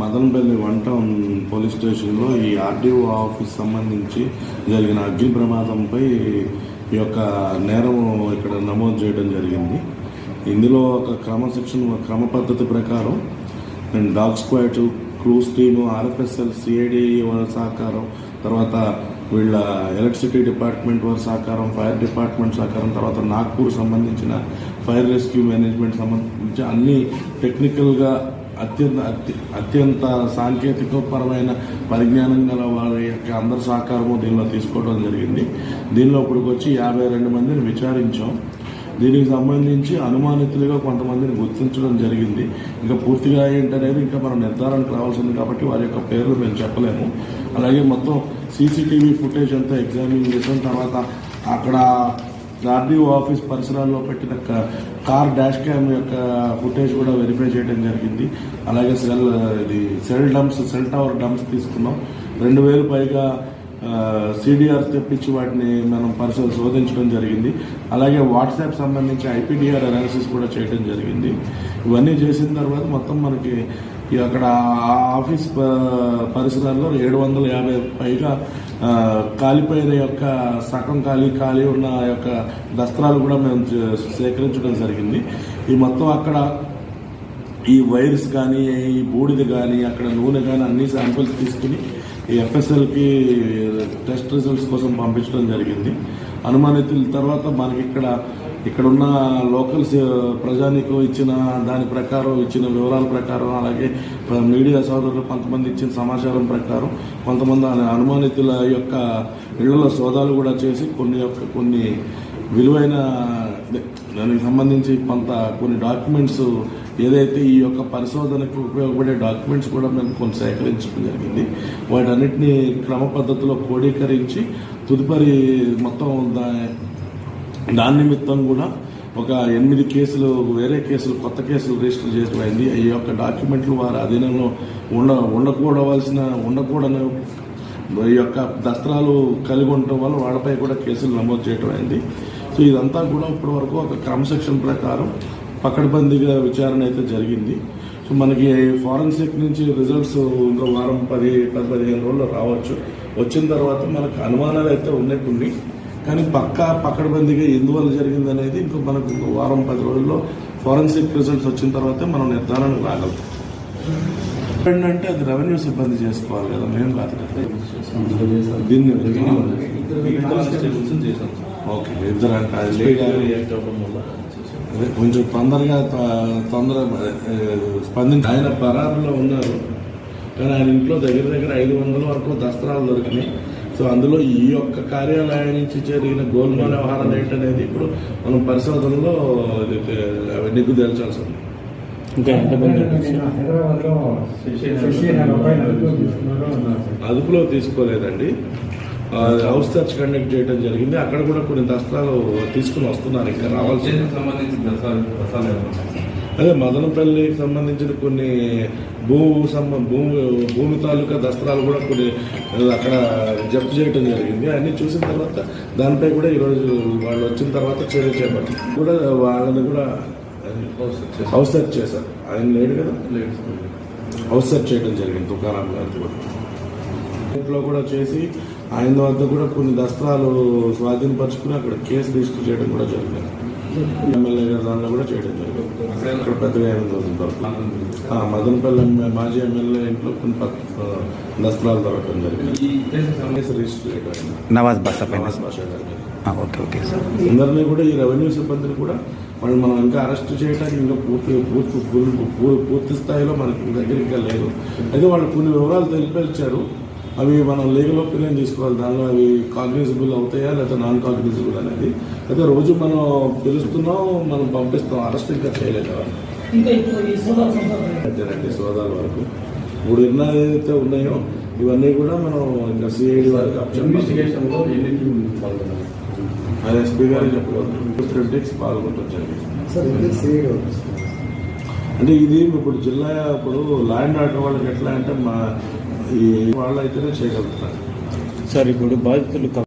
Madanapalle one town police స్టేషన్లో ఈ RDO office సంబంధించి జరిగిన అగ్ని ప్రమాదంపై ఈ యొక్క నేరం ఇక్కడ నమోదు చేయడం జరిగింది. ఇందులో ఒక క్రమశిక్షణ క్రమ పద్ధతి ప్రకారం and dog squad crews team RFSL CID వాళ్ళ సహకారం తర్వాత వీళ్ళ ఎలక్ట్రిసిటీ డిపార్ట్మెంట్ వారి సహకారం ఫైర్ డిపార్ట్మెంట్ సహకారం తర్వాత నాగ్పూర్ సంబంధించిన ఫైర్ రెస్క్యూ మేనేజ్మెంట్ సంబంధించి అన్ని టెక్నికల్గా అత్యంత అత్య అత్యంత సాంకేతికపరమైన పరిజ్ఞానం గల వారి యొక్క అందరి సహకారము దీనిలో తీసుకోవడం జరిగింది. దీనిలో ఇప్పటికి వచ్చి యాభై రెండు మందిని విచారించాం. దీనికి సంబంధించి అనుమానితులుగా కొంతమందిని గుర్తించడం జరిగింది. ఇంకా పూర్తిగా ఏంటనేది ఇంకా మనం నిర్ధారణకు రావాల్సింది కాబట్టి వారి యొక్క పేర్లు మేము చెప్పలేము. అలాగే మొత్తం సీసీటీవీ ఫుటేజ్ అంతా ఎగ్జామిన్ చేసిన తర్వాత అక్కడ ఆర్డీఓ ఆఫీస్ పరిసరాల్లో పెట్టిన క- కార్ డాష్ క్యామ్ యొక్క ఫుటేజ్ కూడా వెరిఫై చేయడం జరిగింది. అలాగే సెల్ ఇది cell dumps cell tower dumps తీసుకున్నాం. రెండు వేలు పైగా సిడిఆర్ తెప్పించి వాటిని మనం పరిశోధన శోధించడం జరిగింది. అలాగే వాట్సాప్ సంబంధించి ఐపీడిఆర్ అనాలిసిస్ కూడా చేయడం జరిగింది. ఇవన్నీ చేసిన తర్వాత మొత్తం మనకి అక్కడ ఆఫీస్ పరిసరాల్లో ఏడు వందల యాభై పైగా కాలిపోయిన యొక్క సగం ఖాళీ ఖాళీ ఉన్న యొక్క దస్త్రాలు కూడా మేము సేకరించడం జరిగింది. ఈ మొత్తం అక్కడ ఈ వైర్స్ కానీ ఈ బూడిద కానీ అక్కడ నూనె కానీ అన్ని శాంపిల్స్ తీసుకుని ఈ ఎఫ్ఎస్ఎల్కి టెస్ట్ రిజల్ట్స్ కోసం పంపించడం జరిగింది. అనుమానితుల తర్వాత మనకి ఇక్కడ ఇక్కడ ఉన్న లోకల్ ప్రజానికి ఇచ్చిన దాని ప్రకారం ఇచ్చిన వివరాల ప్రకారం అలాగే మీడియా సోదరులు కొంతమంది ఇచ్చిన సమాచారం ప్రకారం కొంతమంది అనుమానితుల యొక్క ఇళ్ళలో సోదాలు కూడా చేసి కొన్ని యొక్క కొన్ని విలువైన దానికి సంబంధించి కొంత కొన్ని డాక్యుమెంట్స్ ఏదైతే ఈ యొక్క పరిశోధనకు ఉపయోగపడే డాక్యుమెంట్స్ కూడా మేము కొన్ని సేకరించడం జరిగింది. వాటన్నిటిని క్రమ పద్ధతిలో క్రోడీకరించి తదుపరి మొత్తం దా దాని నిమిత్తం కూడా ఒక ఎనిమిది కేసులు వేరే కేసులు కొత్త కేసులు రిజిస్టర్ చేయడం ఈ యొక్క డాక్యుమెంట్లు వారి అధీనంలో ఉండ ఉండకూడవలసిన ఉండకూడని ఈ యొక్క దస్త్రాలు కలిగి ఉండటం వల్ల వాళ్ళపై కూడా కేసులు నమోదు చేయడం అయింది. సో ఇదంతా కూడా ఇప్పటి వరకు ఒక క్రమశిక్షణ ప్రకారం పకడ్బందీగా విచారణ అయితే జరిగింది. సో మనకి ఫారెన్సిక్ నుంచి రిజల్ట్స్ ఇంకో వారం పది పది పదిహేను రోజులు రావచ్చు. వచ్చిన తర్వాత మనకు అనుమానాలు అయితే ఉన్నాయి కొన్ని కానీ పక్కా పకడ్బందీగా ఎందువల్ల జరిగింది అనేది ఇంకో మనకు ఇంకో వారం పది రోజుల్లో ఫారెన్సిక్ రిజల్ట్స్ వచ్చిన తర్వాతే మనం నిర్ధారణకు రాగలుగుతాం ఏంటంటే అది రెవెన్యూ సిబ్బంది చేసుకోవాలి కదా మేము కాదు దీన్ని ఓకే ఇద్దరు అంటే అది కొంచెం తొందరగా తొందర స్పందించి ఆయన పరారులో ఉన్నారు. కానీ ఆయన ఇంట్లో దగ్గర దగ్గర ఐదు వందల వరకు దస్త్రాలు దొరికినాయి. సో అందులో ఈ యొక్క కార్యాలయం నుంచి జరిగిన గోల్మాల్ వ్యవహారం ఏంటనేది ఇప్పుడు మనం పరిశోధనలో నిగ్గు తేల్చాల్సి ఉంది. అదుపులో తీసుకోలేదండి. ఆ, హౌస్ సెర్చ్ కండక్ట్ చేయడం జరిగింది. అక్కడ కూడా కొన్ని దస్త్రాలు తీసుకుని వస్తున్నారు. ఇంకా రావాల్సి ఉద్దేశం అదే మదనపల్లికి సంబంధించిన కొన్ని భూ సంబ భూమి భూమి తాలూకా దస్త్రాలు కూడా కొన్ని అక్కడ జప్తు చేయడం జరిగింది. అన్ని చూసిన తర్వాత దానిపై కూడా ఈరోజు వాళ్ళు వచ్చిన తర్వాత చర్య చేపట్టి కూడా వాళ్ళని కూడా హౌస్ సెర్చ్ చేశారు. ఆయన లేడు కదా? లేడు హౌస్ సెర్చ్ చేయడం జరిగింది తుకారాం గారికి కూడా. ఇంట్లో కూడా చేసి ఆయన వద్ద కూడా కొన్ని దస్త్రాలు స్వాధీనపరుచుకుని అక్కడ కేసు రిజిస్టర్ చేయడం కూడా జరిగింది. ఎమ్మెల్యే గారి దానిలో కూడా చేయడం జరిగింది. ఇక్కడ పెద్దగా ఏమి దొరుకుతారు ఆ, మదనపల్లి మాజీ ఎమ్మెల్యే ఇంట్లో కొన్ని దస్త్రాలు దొరకడం జరిగింది. Nawaz Basha okay okay sir. అందరినీ కూడా ఈ రెవెన్యూ సిబ్బందిని కూడా వాళ్ళు మనం ఇంకా అరెస్ట్ చేయడానికి ఇంకా పూర్తి పూర్తి పూర్తి స్థాయిలో మనకి దగ్గర ఇంకా లేదు. అయితే వాళ్ళు కొన్ని వివరాలు తెలిపించారు అవి మనం లీగల్ ఒపీనియన్ తీసుకోవాలి. దానిలో అవి కాగ్నిజిబుల్ అవుతాయా లేదా నాన్ కాగ్నిజిబుల్ అనేది. అయితే రోజు మనం పిలుస్తున్నాం మనం పంపిస్తాం. అరెస్ట్ ఇంకా చేయలేదు ఎవరిని. ఇంకా ఇప్పుడు ఈ సోదా సందర్భంగా అదేనండి సోదాల వరకు. మూడు ఎన్నో ఏదైతే ఉన్నాయో ఇవన్నీ కూడా మనం ఇంకా సిఐడి వారికి అది ఎస్పీ గారు సిఐడి ఆఫీస్. అంటే ఇది ఇప్పుడు జిల్లా ఇప్పుడు ల్యాండ్ ఆర్డర్ వాళ్ళకి ఎట్లా అంటే మా ఈ వాళ్ళు అయితేనే చేయగలుగుతారు. సార్ ఇప్పుడు బాధితులు